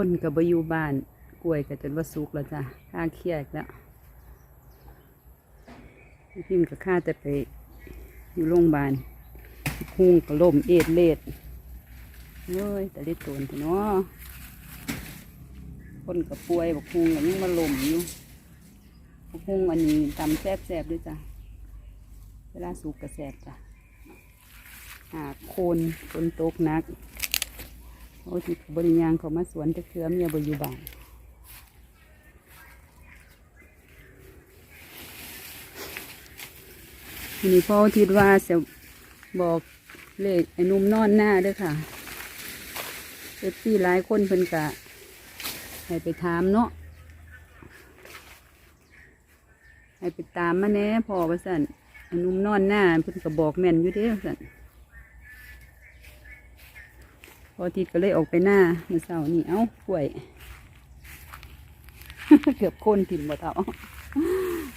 คนกับบอยู่บ้านกล้วยก็จนว่าสุกแล้วจ้ะข้าเครียดแล้วพิมกับข้าแต่ไปอยู่โรงพยาบาลหุงก็ล่มเอ็ดเลดเฮ้ยแต่ได้ตนเนาะคนกับป่วยบอกหุงก็ยังมาล่มอยู่บอกหุงอันนี้ตำแซ่บๆด้วยจ้ะเวลาสุกก็แซบจ้ะหากคนฝนตกหนัก โอ้ที่บริยางเขามาสวนจะเคือเมียบอยู่บ้านทีนี้พ่อทิดว่าจะบอกเลขไอ้นุ่มนอนหน้าด้วยค่ะเอฟซีหลายคนเพิ่นกะให้ไปถามเนาะให้ไปตามมาแน่พ่อว่าสั่นไอ้นุ่มนอนหน้าเพิ่นก็บอกแม่นอยู่เด้อสั่น พอทิดก็เลยออกไปหน้าเมื่อเช้านี่เอ้ากล้วย เกือบโคนถิ่นบ่เท่า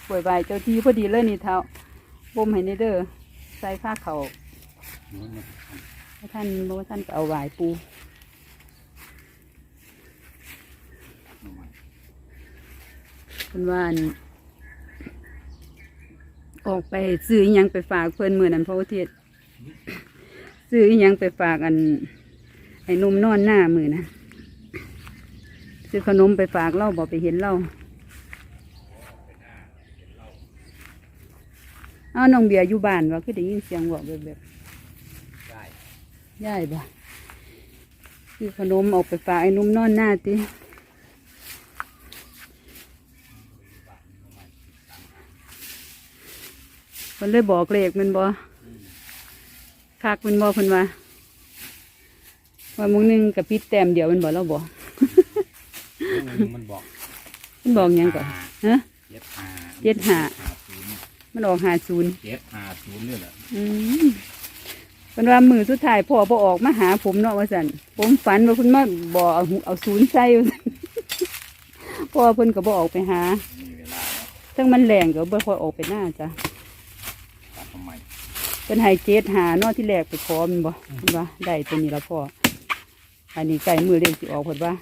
กล้วยใบเจ้าที่พอดีเลยนี่เท่าบ่มให้ในเด้อใส่ผ้าเขาวถ้าท่านบ่ว่าท่านก็เอาหวายปูเป็นว่าอันออกไปซื้ออยังไปฝากเพื่อนมือนั้นพระอุทิศซื้ออยังไปฝากอัน ไอ้นุ่มนอนหน้ามือนะซื้อขนมไปฝากเล่าบอกไปเห็นเล่าเอาน้องเบียร์อยู่บ้านว่าคือได้ยินเสียงบอกแบบแบบย่ายบ่ซื้อขนมออกไปฝากไอ้นุ่มนอนหน้าติมันเลยบอกเลขมันบ่คักมันบ่เพิ่นว่า ว่ามึงหนึงกับพิษแต้มเดียวแมันบอกเราบอกเรื่องนึงมันบอกมันบอกหยังก่อนฮะเจ็ดห้าเจ็ดห้าศูนย์มันออกหาศูนย์เจ็ดห้าศูนย์นี่แหละอืมเป็นว่ามือสุดท้ายพ่อพอออกมาหาผมเนาะว่าสันผมฝันว่าคุณมาบอกเอาหูเอาศูนย์ใส่ว่าซั่นพ่อเพิ่นก็บอออกไปหามีเวลาแล้วทั้งมันแรงก็บ่ค่อยออกไปหน้าจ้ะตัดทำไมเป็นไฮเจ็ดหาเนาะที่แรกไปขอมันบ่เพิ่นว่าได้ตัวนี้แล้วพ่อ อันนี้ไก่มือเรียกสิออกเพิ่นว่า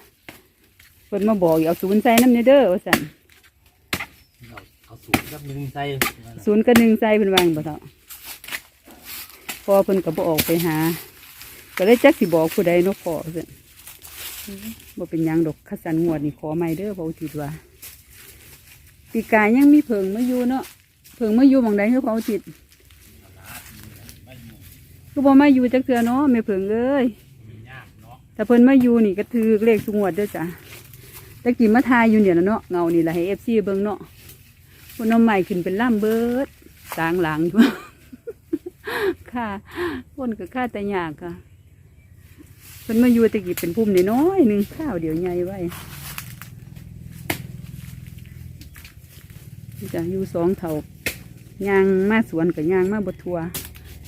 เพิ่นมาบอกอย่าเอาศูนย์ใส่น้ำเนเด้อว่าสันเอาเอาศูนย์กับหนึ่งใส่ศูนย์กับหนึ่งใส่เพิ่นวาจั่งบ่เท่าพอเพิ่นก็บ่ออกไปหา ก็เลยจักสิบอกผู้ใดเนาะพ่อซั่นบ่เป็นหยังดอกคัสันงวดนี่ขอใหม่เด้อบ่อุทิศว่าปีกายยังมีเพิงมาอยู่เนาะเพิงมาอยู่หม่องใดคือพระอุทิศคือบ่มาอยู่จักเทื่อเนาะแม่เพิงเอ้ยมียากเนาะ แต่เพิ่นมาอยู่นี่ก็ถือเลขสุงวดด้อจ้ะตะกี้มาทายอยู่เนี่ยละเนาะเงานี่ละให้ FC เบิ่งเนาะคนเอาใหม่ขึ้นเป็นล่ำเบิดสางหลังอยู่ค่ะคนก็ค่าแต่ยากค่ะเพิ่นมาอยู่ตะกี้เป็นพุ่มน้อยหนึ่งข้าวเดี๋ยวใหญ่ไว้จะอยู่สองเท่าย่างมาสวนกับย่างมาบทัว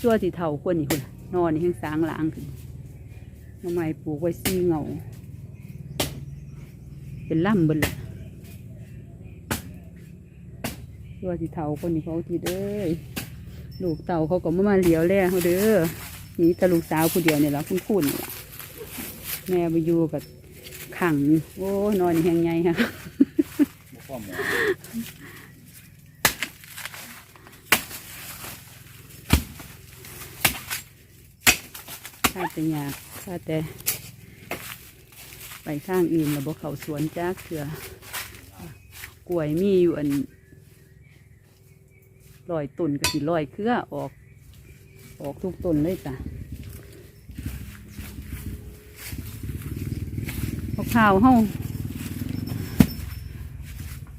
ชั่วที่เท่าคนนี่คนนอนนี่แห้งสางหลังขึ้น ทำไมปลูกไว้ซีเงา เป็นล่ำเบิดละชั่วที่เท่าคนนี่เขาทีเด้อลูกเต่าเขาก็มามาเหลียวแล่เขาเด้อนี่ต่ลูกสาวผู้เดียวเนี่ยละคุณคุณนี่ล่ะแม่ไปอยู่กับขัง โอ้นอนแหงไงค่ะข้าแต่ยาก ข้าแต่ ไปข้างอื่นแล้วบ่เขาสวนจ้าเถื่อกล้วยมีอยู่อันลอยตุ่นก็สิลอยเครือออก ออกทุกต้นเลยจ้ะเอาข้าวเฮา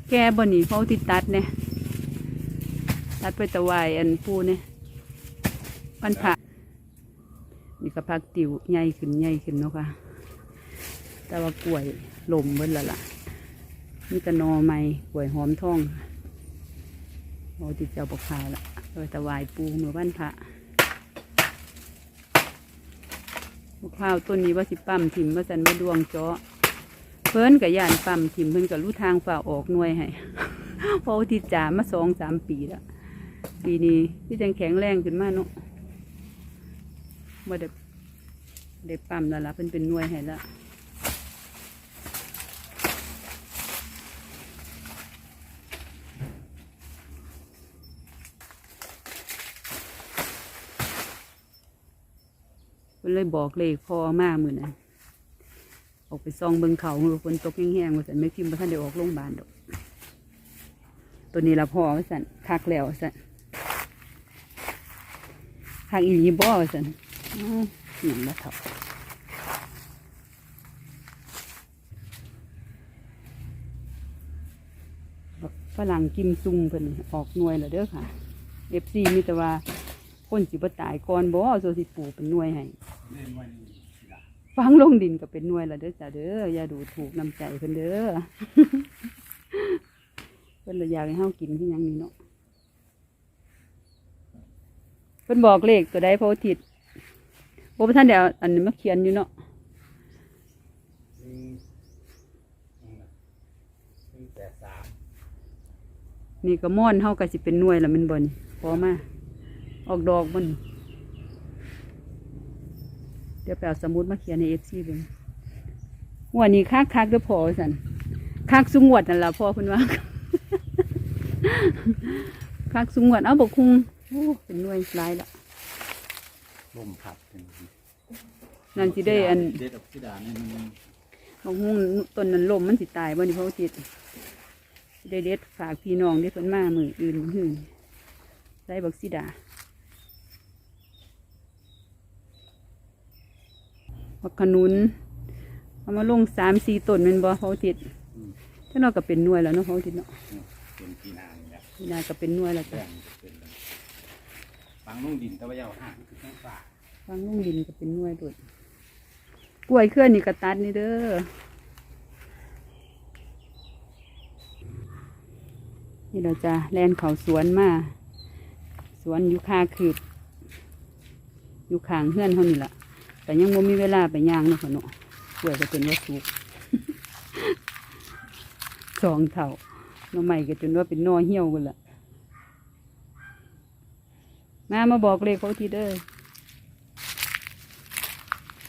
แกบ่นี่เขาติดตัดเนี่ยตัดไปตะวายอันปูเนี่ยปันผัก นี่ก็พักติวใหญ่ขึ้นใหญ่ขึ้นเนาะค่ะ แต่ว่ากล้วยลมเบิ้ละล่ะนี่ก็นอไม้กล้วยหอมทองโอ้ติดเจ้าปกขาวละโดยตะวายปูเมื่อวันพระมะพร้าวต้นนี้ว่าสิปั๊มถิ่มว่าสันว่าดวงเจาะเพิ่นกับยานปั๊มถิ่มเพิ่นกับรู้ทางฝ่าออกหน่วยให้เพราะว่าติดจ่ามาสองสามปีแล้วปีนี้พี่จังแข็งแรงขึ้นมากเนาะว่าเด็ก ได้ปั๊มแล้วล่ะเพิ่นเป็นหน่วยให้และเพิ่นเลยบอกเลขพอมากมือนะออกไปซองเบิงเขาฝนตกแห้งๆว่าสันไม่พิมพ์ว่าท่านเดี๋ยวออกโรงพยาบาลดอก ตัวนี้ละพอว่าสันคักแล้วว่าสันคักอีหลีบ่ว่าสัน หยังละเถาบักฝรั่งกิมซุงเพิ่นออกหน่วยแล้วเด้อค่ะเอฟซีมีแต่ว่าคนสิบตายก่อนบ่โซสิปูเป็นหน่วยให้ฟังลงดินก็เป็นหน่วยแล้วเด้อจ้าเด้ออย่าดูถูกน้ำใจเพิ่นเด้อเพิ่นเลยอยากให้เฮากินที่ยังนี้เนาะเพิ่นบอกเลขตัวใดพระอาทิตย์ โอ้พระท่านเดี๋ยวอันนี้มาเขียนอยู่เนาะหนึ่งหนึ่งหนึ่งแปดสามนี่ก็ม่อนเฮาก็สิเป็นหน่วยแล้วแมันบ่นพอมาออกดอกมันเดี๋ยวไปเอาสมุดมาเขียนใน FC เบิ่งงวดนี้คักคักๆเด้อพอสั่นคักสุงวดนั่นล่ะพ่อเพิ่นว่า คักสุงวดเอาบกคุงโอ้เป็นหน่วยหลายละ ลมพัดเป็ นนั่นสิได้อันเด็ดออกซิดาเนี่ยมันบกคุงต้นนั้นลมมันสิตายบ่นี่เพราะว่าจิตสิได้เด็ดฝากพี่น้องได้เพิ่นมามืออื่นมื้ออื่นใส่บักซิดาบักขนุนเอามาลงสามสี่ต้นแมันบ่เพราะว่าจิตถ้าเราก็เป็นหน่วยแล้วเนาะเพราะว่าจิตเนาะเป็นปีนางเนี่ยนี่นาก็เป็นหน่วยแล้วแป้จ้ะงเป็นเลยฟังนุ่งดินตะวันยาวห่างคือแข้งฝ่าฟังลงดินก็เป็นหน่วยด้วย กล้วยเคลื่อนนี่ก็ตัดนี่เด้อนี่เราจะแล่นเขาสวนมา สวนยู่คาคืบอยู่ข้างเฮือนเขานี่แหละแต่ยังบ่มีเวลาไปย่างเนาะคะเนาะกล้วยก็จนว่าสุกสองเท่าน่อใหม่ก็จนว่าเป็นนอเหี่ยวกันละมามาบอกเลขเขาทีเด้อ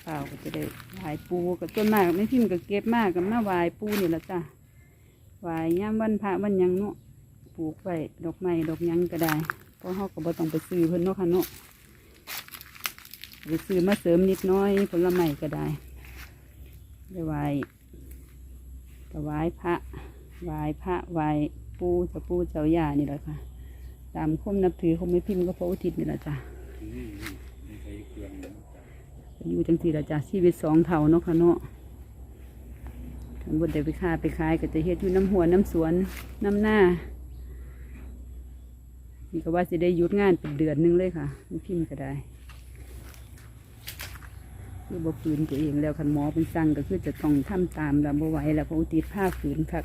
เปล่าก็จะได้ไหวายปูกับต้นมากไม่พิมพ์ก็เก็บมากกับมาไหวายปูนี่ละจ้ะไหวายย่ามวันพระวันยังเนาะปลูกไว้ดอกไม้ดอกยังก็ได้เพราะเขาก็บ่ต้องไปซื้อเพิ่นเนาะค่ะเนาะไปซื้อมาเสริมนิดน้อยผลไม้ก็ได้ได้ไหวถวายพระไหวพระไหวปูเจ้าปูเจ้าย่านี่แหละค่ะ ตามคมนับถือเขาไม่พิมพ์ก็พระอุทิศนี่แหละจ้ะนี่นี่ใช้เครื่ อยู่จังสี่ละจ้ะชีวิตสองเท่าเนาะค่ะเนาะคันบดได้ไปค้าไปขายก็จะเฮ็ดอยู่น้ำหัวน้ำสวนน้ำหน้านี่ก็ว่าจะได้หยุดงานเป็นเดือนนึงเลยค่ะมันพิมพ์ก็ได้คือบ่ฝืนตัวเองแล้วคันหมอเป็นสั่งก็คือจะต้องทำตามแล้วบ่ไหวแล้วเพราะอุติดผ้าฝืนครับ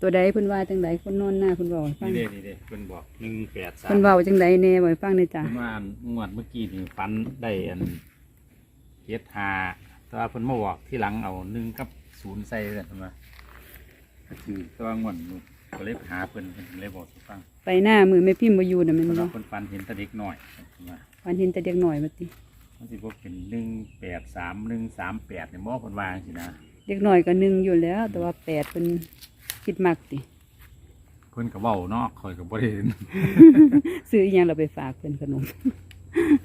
ตัวใดเพิ่นว่าจังใดคนนอนหน้าเพิ่นบอกให้ฟังนี่เด้นี่เด้เป็นบอกหนึ่งแปดสามเพิ่นเว้าจังใดแหน่บ่ให้ฟังหน่อยจ้ะเพิ่นว่าอันงวดเมื่อกี้นี่ฟันได้อันเฮ็ดหาแต่ว่าเพิ่นมาบอกที่หลังเอาหนึ่งกับศูนย์ใส่กันมาก็คือแต่ว่างวดนี้ก็เลยไปหาเพิ่นเพิ่นเลยบอกให้ฟังไปหน้ามือไม่พิมพ์บ่อยู่น่ะแม่นเพิ่นบ่ว่าเพิ่นฟันเห็นแตะเด็กหน่อยเพิ่นว่าวันเห็นแต่เด็กหน่อยว่าติมันสิบ่เป็นหนึ่งแปดสามหนึ่งสามแปดเนี่ยบ่เพิ่นว่าจังซี่นะ เด็กหน่อยก็หนึ่งอยู่แล้ว แต่ว่าแปดเพิ่น คิดมักติเพิ่นก็เว้าเนาะข่อยก็บ่ได้ ซื้ออีหยังเราไปฝากเพิ่นขนม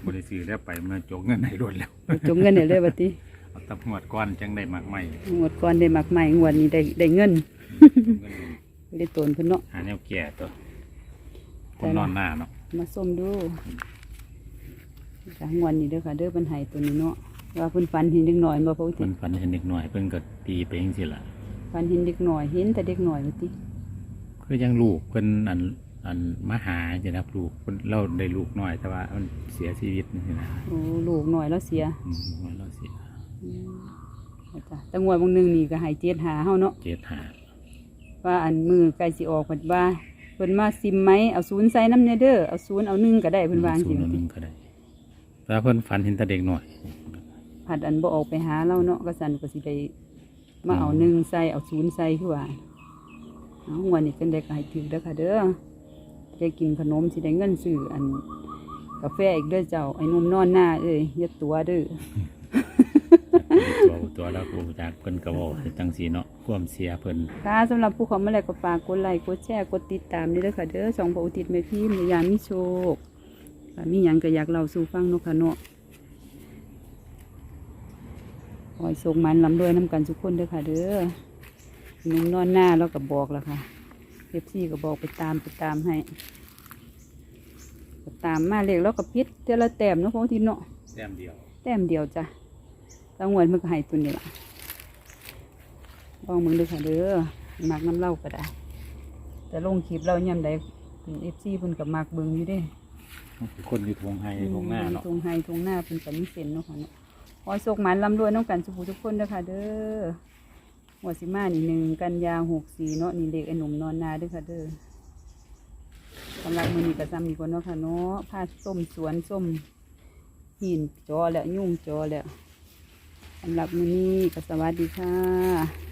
บ่ได้ซื้อแล้วไปมาจกเงินให้รวดแล้วจงเงินเนี่ยเลยว่าติเอาแตับงวดก้อนจังได้มากใหม่งวดก่อนได้มักใหม่งวดนี้ได้ได้เงินจกเงินได้ตนเพิ่นเนาะหาแนวแก่ตัวคนนอนหน้าเนาะมาส้มดูจ้ะงวดนี้เด้อค่ะ เด้อเพิ่นให้ตัวนี้เนาะว่าเพิ่นฝันเห็นเด็กหน่อยบ่พอติเพิ่นฝันเห็นเด็กหน่อยเพิ่นก็ตีไปจังซี่ล่ะ ฝันเห็นเด็กหน่อยเห็นแต่เด็กหน่อยว่าติคือยังลูกเพิ่นอันอันมาหาจะนับลูกเพิ่นเราได้ลูกน้อยแต่ว่ามันเสียชีวิตนี่นะโอ้ลูกหน่อยแล้วเสียอืมมันเราเสียอืมเอาจ้ะแต่งวดบางหนึงนี่ก็ให้เจ็ดหาเฮาเนาะเจ็ดหาว่าอันมือใกล้สิออกเพิ่นว่าเพิ่นมาซิมไหมเอาศูนย์ใส่น้ำเนเด้อเอาศูนย์เอาหนึ่งก็ได้เพิ่นวาจังศูซี่นย์อันหนึงก็ได้แต่ว่าเพิ่นฝันเห็นแต่เด็กหน่อย ผัดอันบ่ออกไปหาเราเนาะก็สั่นก็สิได้ มาเอาหนึ่งใส่เอาศูนย์ใส่คือว่าเอาวันนี้กันได้ก็ให้ถือเด้อค่ะ เด้อได้กินขนมสิได้เงินซื้ออัน กาแฟอีกเด้อเจ้าไอ้หนุ่มนอนหน้าเอ้ยอย่าตัวเด้อตัวตัวแล้วกูจากเพิ่นก็บอกจังสีเนาะความเสียเพิ่นค่ะสำหรับผู้เขามาแล้วก็ฝากกดไลค์กดแชร์กดติดตามนี่เด้อค่ะเด้อช่องพระอุทิศแม่พิมพ์ยามมีโชคค่ะมีหยังก็อยากเล่าสู่ฟังเนาะค่ะเนาะ ขอให้โชคมันลำด้วยน้ำกันทุกคนเด้อค่ะ เด้อหนุ่มนอนหน้าแล้วก็บอกแล้วค่ะเอฟซีก็บอกไปตามไปตามให้ก็ตามมาเล็กแล้วก็พิษเทอละแต้มเนาะพระอุทิศเนาะแต้มเดียวแต้มเดียวจ้ะตั้งวันมันก็ให้ตัวนี้ละลองมึงดูค่ะเด้อมักน้ำเหล้าก็ได้ แต่ลงคลิปเราย่ำใดเอฟซีเพิ่นกับมักเบิ่งอยู่เด้คนอยู่ทวงไห้ทวงหน้าเนาะทงไฮทงหน้าเพิ่นก็มีเส้นเนาะค่ะเนาะ ขอโชคหมันลำรวยน้องกันสุภูทุกคนด้วยค่ะ เด้อหัวสิมานี่หนึ่งกันยาหกสี่เนาะนี่เล็กไอ้หนุ่มนอนนาด้วยค่ะเด้อสำหรับมือนี้ก็ซ้ำมีคนเนาะค่ะเนาะผ้าส้มสวนส้มหินจอแล้วยุ่งจอแล้วสำหรับมือนี้ก็สวัสดีค่ะ